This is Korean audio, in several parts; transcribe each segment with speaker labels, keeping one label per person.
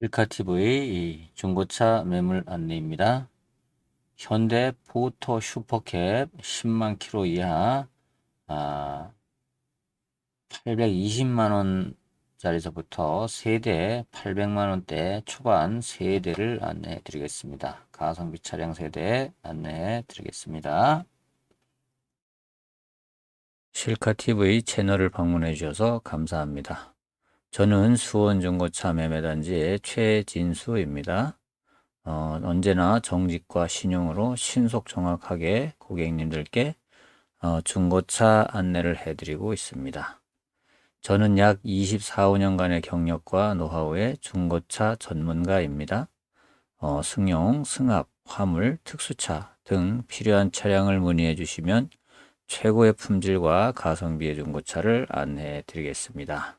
Speaker 1: 일카TV 중고차 매물 안내입니다. 현대 포토 슈퍼캡 10만 킬로 이하 아, 820만 원짜리서부터 세대 800만 원대 초반 세대를 안내해 드리겠습니다. 가성비 차량 세대 안내해 드리겠습니다. 실카TV 채널을 방문해 주셔서 감사합니다. 저는 수원중고차 매매단지의 최진수입니다. 어, 언제나 정직과 신용으로 신속 정확하게 고객님들께 어, 중고차 안내를 해드리고 있습니다. 저는 약 24, 5년간의 경력과 노하우의 중고차 전문가입니다. 어, 승용, 승합, 화물, 특수차 등 필요한 차량을 문의해 주시면 최고의 품질과 가성비의 중고차를 안내해 드리겠습니다.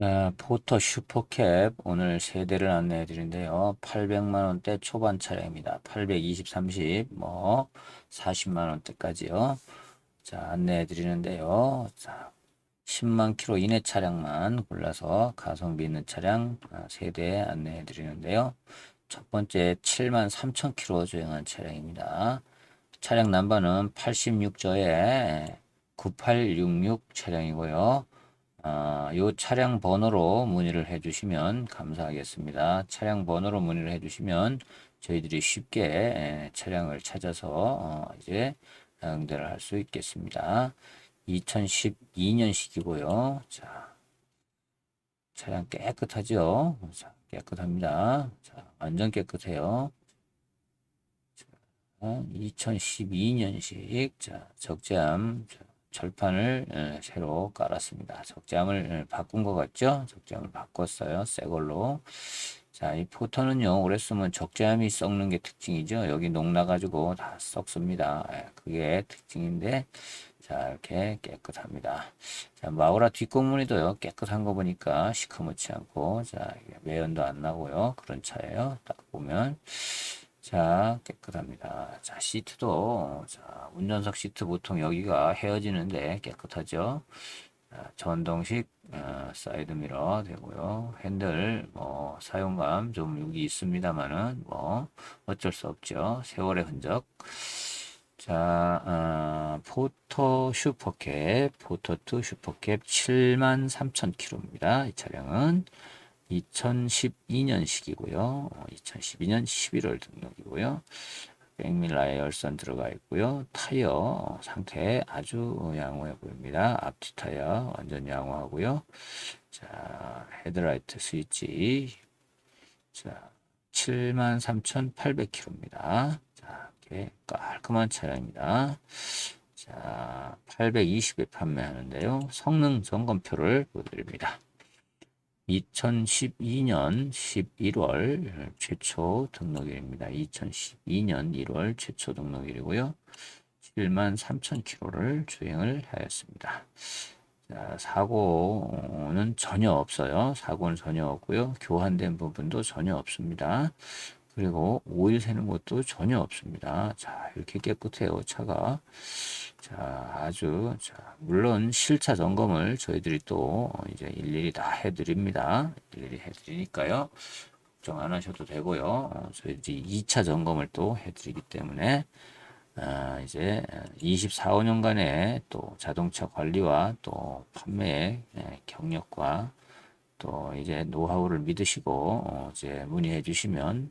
Speaker 1: 네, 포터 슈퍼캡 오늘 세 대를 안내해 드린데요. 800만 원대 초반 차량입니다. 820, 30, 뭐 40만 원대까지요. 자, 안내해 드리는데요. 자, 10만 킬로 이내 차량만 골라서 가성비 있는 차량 아, 세대 안내해 드리는데요. 첫 번째 7만 3천 킬로 주행한 차량입니다. 차량 넘버는 86저에 9866 차량이고요. 아, 요 차량 번호로 문의를 해주시면 감사하겠습니다. 차량 번호로 문의를 해주시면 저희들이 쉽게 에, 차량을 찾아서 어, 이제 응대를 할 수 있겠습니다. 2012년식이고요. 자, 차량 깨끗하죠? 자, 깨끗합니다. 자, 완전 깨끗해요. 2012년식 자, 적재함 자, 절판을 에, 새로 깔았습니다. 적재함을 에, 바꾼 것 같죠? 적재함을 바꿨어요. 새 걸로. 자, 이 포터는요, 오래 쓰면 적재함이 썩는 게 특징이죠. 여기 녹 나가지고 다 썩습니다. 예, 그게 특징인데, 자, 이렇게 깨끗합니다. 자, 마우라 뒷공무니도요, 깨끗한 거 보니까 시커멓지 않고, 자, 매연도 안 나고요. 그런 차예요. 딱 보면. 자, 깨끗합니다. 자, 시트도, 자, 운전석 시트 보통 여기가 헤어지는데 깨끗하죠. 자, 전동식 어, 사이드 미러 되고요. 핸들 뭐 사용감 좀 여기 있습니다만은 뭐 어쩔 수 없죠. 세월의 흔적. 자, 어, 포토 슈퍼캡, 포토2 슈퍼캡 73,000km입니다. 이 차량은 2012년식이고요. 2012년 11월 등록이고요. 백밀라의 열선 들어가 있고요. 타이어 상태 아주 양호해 보입니다. 앞뒤 타이어 완전 양호하고요. 자, 헤드라이트 스위치. 자, 73,800km입니다. 자, 이렇게 깔끔한 차량입니다. 자, 820에 판매하는데요. 성능 점검표를 보여드립니다. 2012년 11월 최초 등록일입니다. 2012년 1월 최초 등록일이고요. 7만 3천 킬로를 주행을 하였습니다. 자, 사고는 전혀 없어요. 사고는 전혀 없고요. 교환된 부분도 전혀 없습니다. 그리고 오일 새는 것도 전혀 없습니다. 자, 이렇게 깨끗해요, 차가. 자, 아주, 자, 물론 실차 점검을 저희들이 또 이제 일일이 다 해드립니다. 일일이 해드리니까요. 걱정 안 하셔도 되고요. 어, 저희들이 2차 점검을 또 해드리기 때문에, 아, 이제 24, 5년간의 또 자동차 관리와 또 판매의 예, 경력과 또 이제 노하우를 믿으시고, 어, 이제 문의해 주시면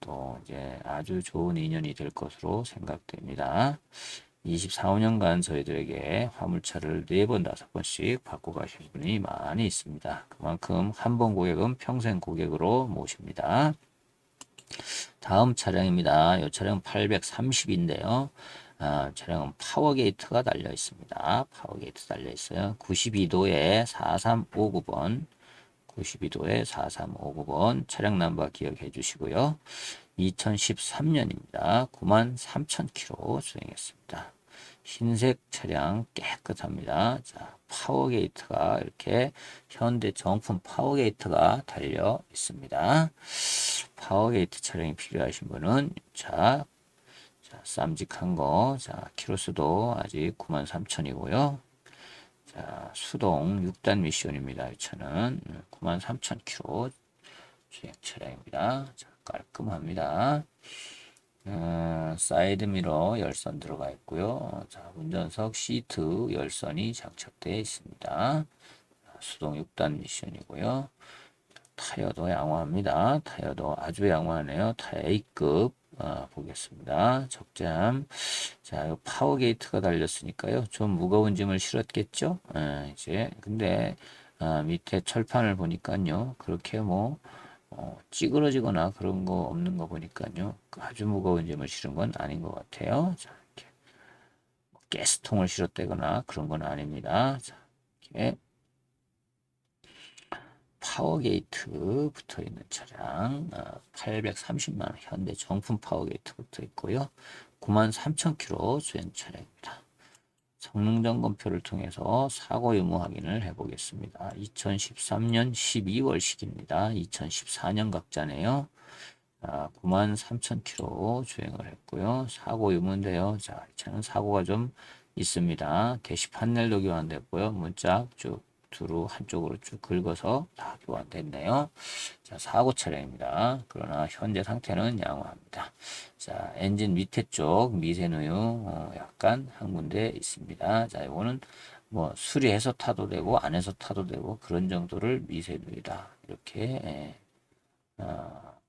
Speaker 1: 또 이제 아주 좋은 인연이 될 것으로 생각됩니다. 24, 5년간 저희들에게 화물차를 4번, 5번씩 바꿔 가신 분이 많이 있습니다. 그만큼 한 번 고객은 평생 고객으로 모십니다. 다음 차량입니다. 이 차량 830인데요. 아, 차량은 파워게이트가 달려 있습니다. 파워게이트 달려 있어요. 92도에 4359번 92도에 4359번 차량 넘버 기억해 주시고요. 2013년입니다. 9만 3천 킬로 주행했습니다. 흰색 차량 깨끗합니다. 자, 파워게이트가 이렇게 현대 정품 파워게이트가 달려 있습니다. 파워게이트 차량이 필요하신 분은 자, 자 쌈직한 거, 자 키로수도 아직 93,000이고요. 자 수동 6단 미션입니다. 이 차는 93,000km 주행 차량입니다. 자, 깔끔합니다. 어, 사이드 미러 열선 들어가 있고요. 자, 운전석 시트 열선이 장착되어 있습니다. 수동 6단 미션이고요. 타이어도 양호합니다. 타이어도 아주 양호하네요. 타이어 A급 어, 보겠습니다. 적잠. 자, 파워 게이트가 달렸으니까요. 좀 무거운 짐을 실었겠죠? 에, 이제 근데 아, 밑에 철판을 보니까요. 그렇게 뭐 어, 찌그러지거나 그런 거 없는 거 보니까요. 아주 무거운 짐을 실은 건 아닌 것 같아요. 자, 이렇게 뭐 가스통을 실었다거나 그런 건 아닙니다. 자, 이렇게 파워게이트 붙어 있는 차량 830만 원 현대 정품 파워게이트 붙어 있고요. 93,000km 주행 차량입니다. 성능 점검표를 통해서 사고 유무 확인을 해보겠습니다. 2013년 12월 식입니다. 2014년 각자네요. 아, 93,000km 주행을 했고요. 사고 유무인데요. 자, 이 차는 사고가 좀 있습니다. 게시 판넬도 교환됐고요. 문짝 쭉 두루 한쪽으로 쭉 긁어서 다 교환됐네요. 자, 사고 차량입니다. 그러나 현재 상태는 양호합니다. 자, 엔진 밑에 쪽 미세누유 어, 약간 한 군데 있습니다. 자, 이거는 뭐 수리해서 타도 되고 안에서 타도 되고 그런 정도를 미세누유다. 이렇게 예, 어,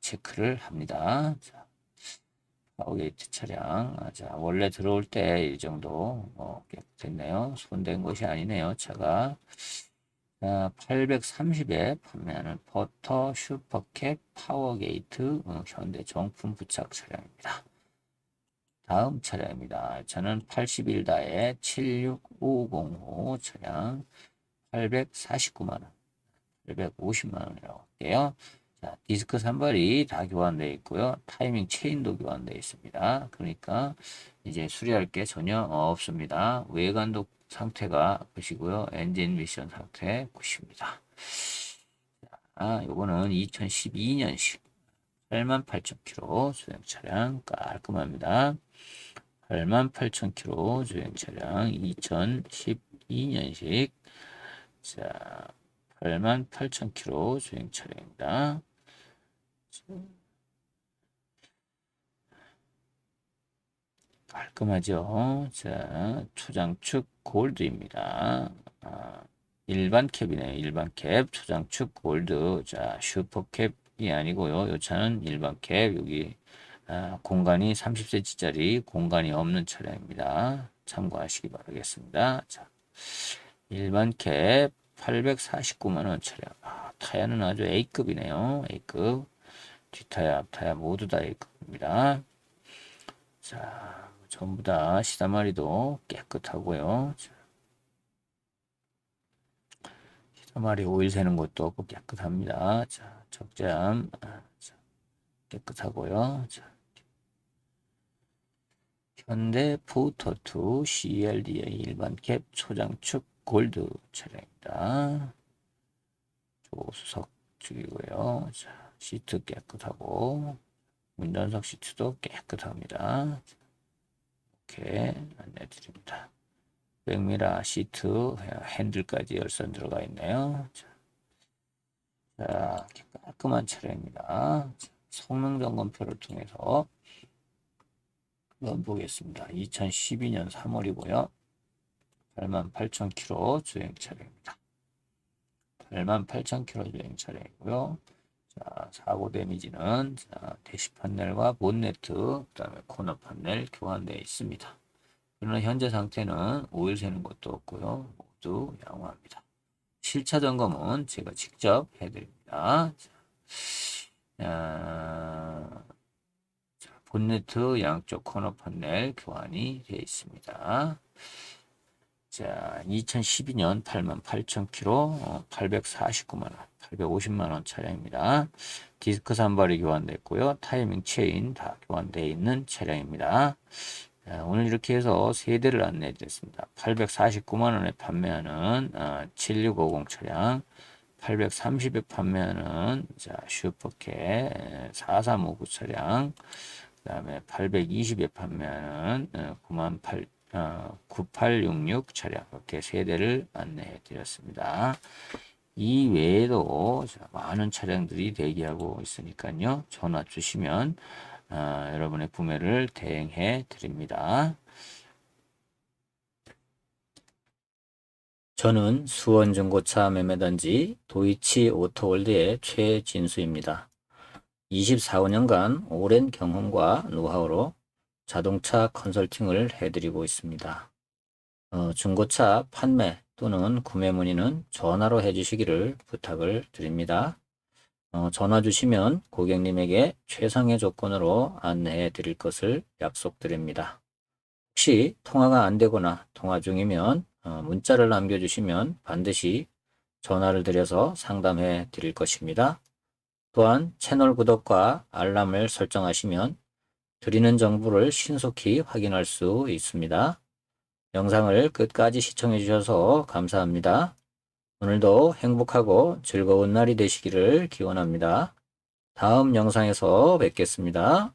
Speaker 1: 체크를 합니다. 자, 파워게이트 차량. 아, 자, 원래 들어올 때 이 정도 어, 깨끗했네요. 손댄 것이 아니네요. 차가. 자, 830에 판매하는 버터 슈퍼캡 파워게이트 어, 현대 정품 부착 차량입니다. 다음 차량입니다. 저는 81다의 76505 차량 849만원, 850만원이라고 할게요. 자, 디스크 산발이 다 교환되어 있고요. 타이밍 체인도 교환되어 있습니다. 그러니까 이제 수리할 게 전혀 없습니다. 외관도 상태가 굿이고요. 엔진 미션 상태 굿입니다. 자, 요거는 2012년식 88,000km 주행 차량 깔끔합니다. 88,000km 주행 차량 2012년식 자 88,000km 주행 차량입니다. 깔끔하죠. 자, 초장축 골드입니다. 아, 일반 캡이네요. 일반 캡, 초장축 골드. 자, 슈퍼캡이 아니고요. 요 차는 일반 캡. 여기 아, 공간이 30cm짜리 공간이 없는 차량입니다. 참고하시기 바라겠습니다. 자, 일반 캡 849만원 차량. 아, 타야는 아주 A급이네요. A급. 뒷타야, 앞타야 모두 다 A급입니다. 자, 전부 다 시다마리도 깨끗하고요. 시다마리 오일 새는 것도 없고 깨끗합니다. 자, 적잠 아, 깨끗하고요. 자, 현대 포터2 CLDA 일반 캡 초장축 골드 차량입니다. 조수석 축이고요. 자, 시트 깨끗하고 운전석 시트도 깨끗합니다. 이렇게 안내 드립니다. 백미라 시트 핸들까지 열선 들어가 있네요. 자, 자 깔끔한 차량입니다. 성능 점검표를 통해서 한번 보겠습니다. 2012년 3월이고요. 88,000km 주행 차량입니다. 88,000km 주행 차량이고요. 자, 사고 데미지는 자, 대시 판넬과 본네트, 그 다음에 코너 판넬 교환되어 있습니다. 그러나 현재 상태는 오일 새는 것도 없고요. 모두 양호합니다. 실차 점검은 제가 직접 해드립니다. 자, 자, 본네트 양쪽 코너 판넬 교환이 되어 있습니다. 자, 2012년 88,000km, 어, 849만 원, 850만 원 차량입니다. 디스크 산발이 교환됐고요. 타이밍 체인 다 교환되어 있는 차량입니다. 자, 오늘 이렇게 해서 세 대를 안내해 드렸습니다. 849만 원에 판매하는 어, 7650 차량, 830에 판매하는 자, 슈퍼캐 4359 차량, 그 다음에 820에 판매하는 어, 98, 어, 9866 차량 이렇게 세 대를 안내해 드렸습니다. 이 외에도 자, 많은 차량들이 대기하고 있으니까요. 전화 주시면 어, 여러분의 구매를 대행해 드립니다.
Speaker 2: 저는 수원 중고차 매매단지 도이치 오토월드의 최진수입니다. 24년간 오랜 경험과 노하우로 자동차 컨설팅을 해드리고 있습니다. 어, 중고차 판매 또는 구매 문의는 전화로 해주시기를 부탁을 드립니다. 어, 전화 주시면 고객님에게 최상의 조건으로 안내해 드릴 것을 약속드립니다. 혹시 통화가 안 되거나 통화 중이면 어, 문자를 남겨주시면 반드시 전화를 드려서 상담해 드릴 것입니다. 또한 채널 구독과 알람을 설정하시면 드리는 정보를 신속히 확인할 수 있습니다. 영상을 끝까지 시청해 주셔서 감사합니다. 오늘도 행복하고 즐거운 날이 되시기를 기원합니다. 다음 영상에서 뵙겠습니다.